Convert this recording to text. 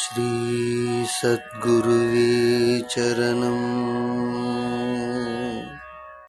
ஸ்ரீ சத்குருவே சரணம்